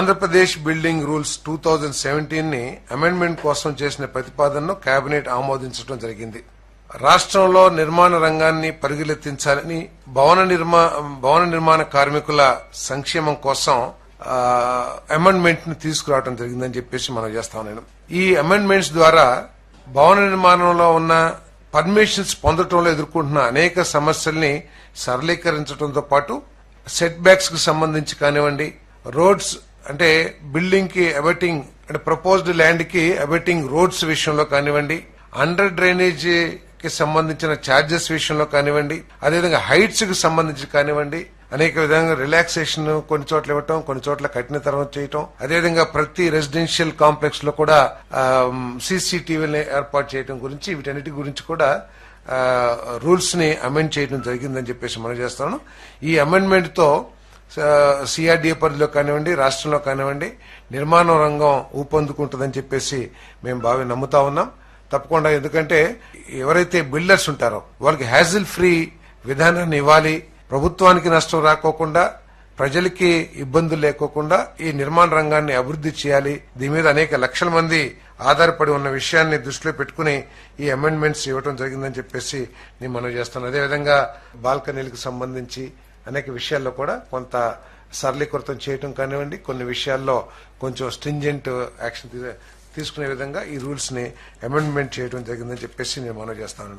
Andhra Pradesh building rules two thousand సెవెంటీన్ని amendment కోసం చేసిన ప్రతిపాదనను కేబినెట్ ఆమోదించడం జరిగింది. రాష్ట్రంలో నిర్మాణ రంగాన్ని పరుగులెత్తించాలని భవన నిర్మా భవన నిర్మాణ కార్మికుల సంక్షేమం కోసం అమెండ్మెంట్ని తీసుకురావడం జరిగిందని చెప్పేసి మనం చేస్తాం నేను ఈ అమెండ్మెంట్స్ ద్వారా భవన నిర్మాణంలో ఉన్న పర్మిషన్స్ పొందటంలో ఎదుర్కొంటున్న అనేక సమస్యల్ని సరళీకరించడంతో పాటు సెట్ బ్యాక్స్కు సంబంధించి కానివ్వండి రోడ్స్ అంటే బిల్డింగ్కి అబెటింగ్ అంటే ప్రపోజ్డ్ ల్యాండ్కి అబెటింగ్ రోడ్స్ విషయంలో కానివ్వండి అండర్ డ్రైనేజ్కి సంబంధించిన ఛార్జెస్ విషయంలో కానివ్వండి అదేవిధంగా హైట్స్కి సంబంధించి కానివ్వండి అనేక విధంగా రిలాక్సేషన్ కొన్ని చోట్ల ఇవ్వటం కొన్ని చోట్ల కఠినతరం చేయటం అదేవిధంగా ప్రతి రెసిడెన్షియల్ కాంప్లెక్స్లో కూడా um, సీసీటీవీని ఏర్పాటు చేయడం గురించి వీటన్నిటి గురించి కూడా uh, రూల్స్ని అమెండ్ చేయడం జరిగిందని చెప్పేసి మనం చేస్తాను ఈ అమెండ్మెంట్తో సిఆర్డీఏ పరిధిలో కానివ్వండి రాష్ట్రంలో కానివ్వండి నిర్మాణ రంగం ఊపందుకుంటుందని చెప్పేసి మేము బాగా నమ్ముతా ఉన్నాం. తప్పకుండా ఎందుకంటే ఎవరైతే బిల్డర్స్ ఉంటారో వాళ్ళకి హ్యాజిల్ ఫ్రీ విధానాన్ని ఇవ్వాలి. ప్రభుత్వానికి నష్టం రాకోకుండా ప్రజలకి ఇబ్బందులు లేకోకుండా ఈ నిర్మాణ రంగాన్ని అభివృద్ధి చేయాలి. దీని మీద అనేక లక్షల మంది ఆధారపడి ఉన్న విషయాన్ని దృష్టిలో పెట్టుకుని ఈ అమెండ్మెంట్స్ ఇవ్వడం జరిగిందని చెప్పేసి నేను మనం చేస్తాను. అదేవిధంగా బాల్కనీలకు సంబంధించి అనేక విషయాల్లో కూడా కొంత సరళీకృతం చేయటం కానివ్వండి కొన్ని విషయాల్లో కొంచెం స్ట్రింజెంట్ యాక్షన్ తీసుకునే విధంగా ఈ రూల్స్ని అమెండ్మెంట్ చేయడం జరిగిందని చెప్పేసి నేను మనం చేస్తాను.